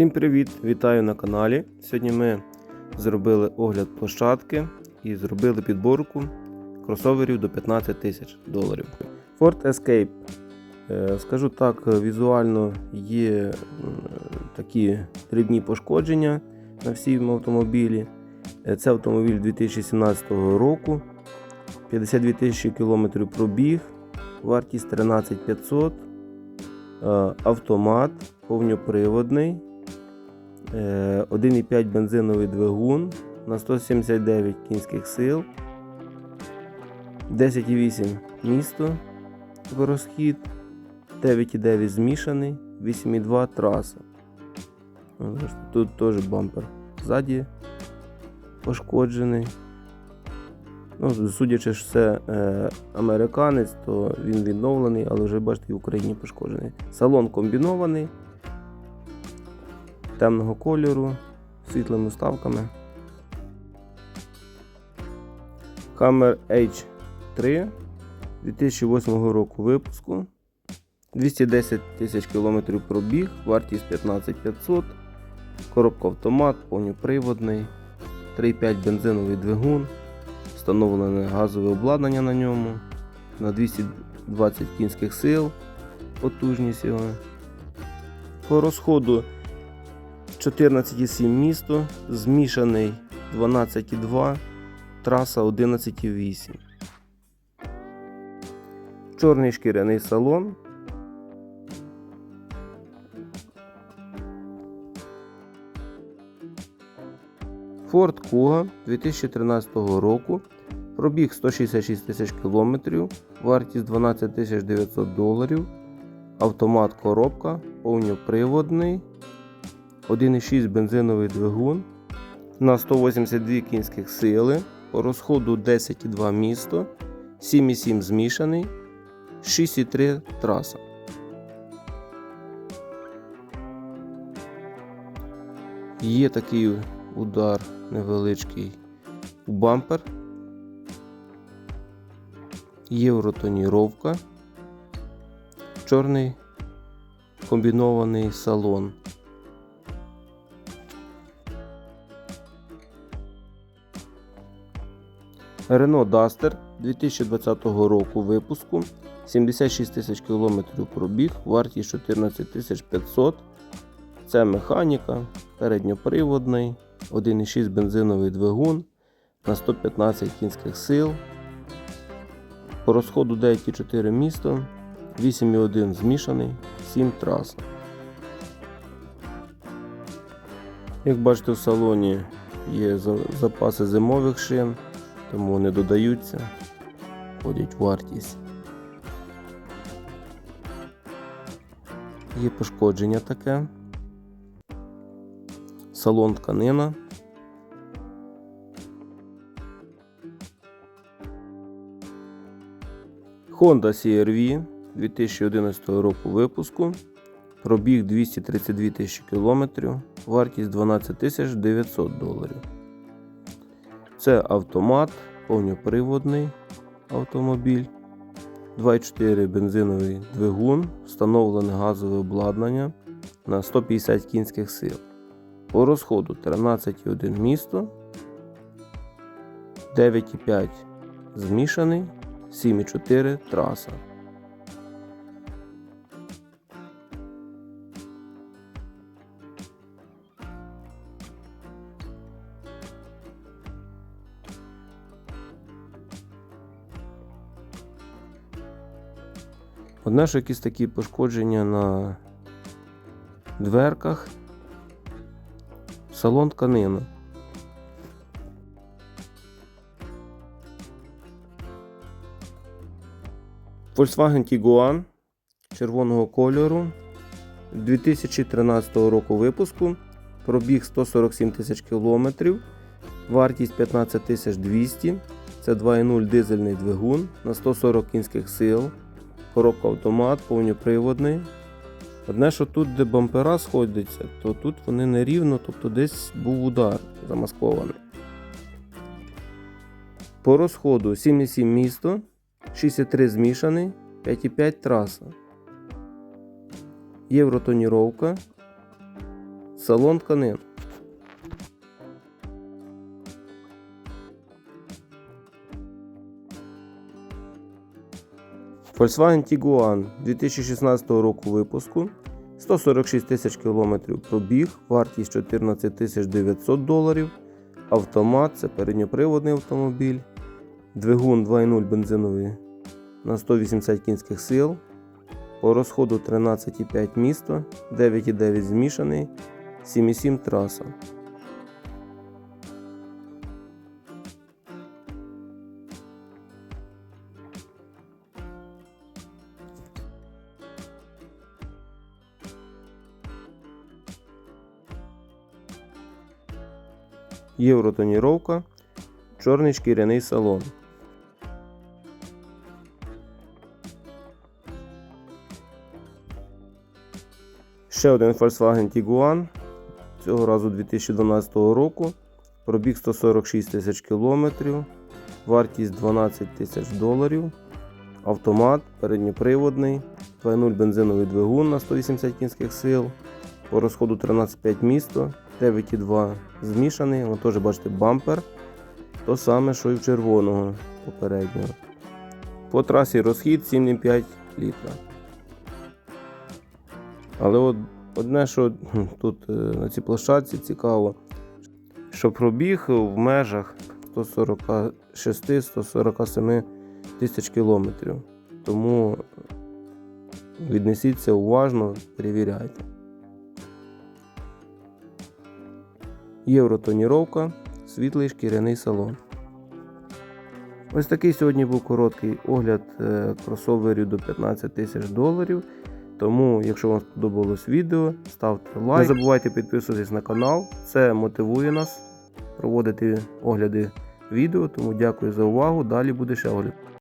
Всім привіт! Вітаю на каналі. Сьогодні ми зробили огляд площадки і зробили підборку кросоверів до 15 тисяч доларів. Ford Escape. Е, Скажу так, візуально є такі дрібні пошкодження на всім автомобілі. Е, Це автомобіль 2017 року. 52 тисячі кілометрів пробіг, вартість 13500, е, автомат, повноприводний, 1,5 бензиновий двигун на 179 кінських сил, 10,8 місто розхід, 9,9 змішаний, 8,2 траса. Тут теж бампер ззаді пошкоджений. Ну, судячи, що це е, американець, то він відновлений, але вже бачите, в Україні пошкоджений. Салон комбінований, темного кольору, світлими вставками. Hammer H3 2008 року випуску. 210 тисяч кілометрів пробіг, вартість 15500, коробка автомат, повноприводний, 3,5 бензиновий двигун, встановлене газове обладнання на ньому на 220 кінських сил, потужність його. По розходу 14,7 місто, змішаний 12,2, траса 11,8. Чорний шкіряний салон. Ford Kuga 2013 року. Пробіг 166 тисяч кілометрів, вартість 12 900 доларів. Автомат коробка, повноприводний, 1,6 бензиновий двигун на 182 кінських сили, розходу 10,2 місто, 7,7 змішаний, 6,3 траса. Є такий удар невеличкий у бампер. Євротоніровка. Чорний комбінований салон. Renault Duster 2020 року випуску 76 тисяч кілометрів пробіг, вартість 14 тисяч 500. Це механіка, передньоприводний, 1,6 бензиновий двигун на 115 кінських сил. По розходу 9,4 місто, 8,1 змішаний, 7 траса. Як бачите, в салоні є запаси зимових шин, тому вони додаються, входять вартість. Є пошкодження таке. Салон тканина. Honda CR-V 2011 року випуску. Пробіг 232 тисячі кілометрів, вартість 12 900 доларів. Це автомат, повноприводний автомобіль, 2,4 бензиновий двигун, встановлене газове обладнання на 150 кінських сил. По розходу 13,1 місто, 9,5 змішаний, 7,4 траса. Одне, що якісь такі пошкодження на дверках, салон тканина. Volkswagen Tiguan червоного кольору 2013 року випуску. Пробіг 147 тисяч кілометрів, вартість 15 200. Це 2.0 дизельний двигун на 140 кінських сил. Коробка автомат, повноприводний. Одне, що тут, де бампера сходяться, то тут вони нерівно, тобто десь був удар замаскований. По розходу 7,7 місто, 6,3 змішаний, 5,5 траса. Євротоніровка. салон тканин. Volkswagen Tiguan 2016 року випуску. 146 тисяч кілометрів пробіг, вартість 14 тисяч 900 доларів. Автомат це передньоприводний автомобіль. Двигун 2.0 бензиновий на 180 кінських сил. По розходу 13,5 місто, 9,9 змішаний, 7,7 траса. Євротоніровка, чорний шкіряний салон. Ще один Volkswagen Tiguan, цього разу 2012 року. Пробіг 146 тисяч кілометрів, вартість 12 тисяч доларів. Автомат передньоприводний, 2.0 бензиновий двигун на 180 кінських сил. По розходу 13,5 місто, 9,2 змішаний. Ви теж бачите бампер. То саме, що і в червоного попереднього. По трасі розхід 7,5 літра. Але от одне, що тут е, на цій площадці цікаво, що пробіг в межах 146-147 тисяч кілометрів. Тому віднесіться уважно, перевіряйте. Євротоніровка, світлий шкіряний салон. Ось такий сьогодні був короткий огляд е, кросоверів до 15 тисяч доларів. Тому, якщо вам сподобалось відео, ставте лайк. Не забувайте підписуватись на канал. Це мотивує нас проводити огляди відео. Тому дякую за увагу. Далі буде ще огляд.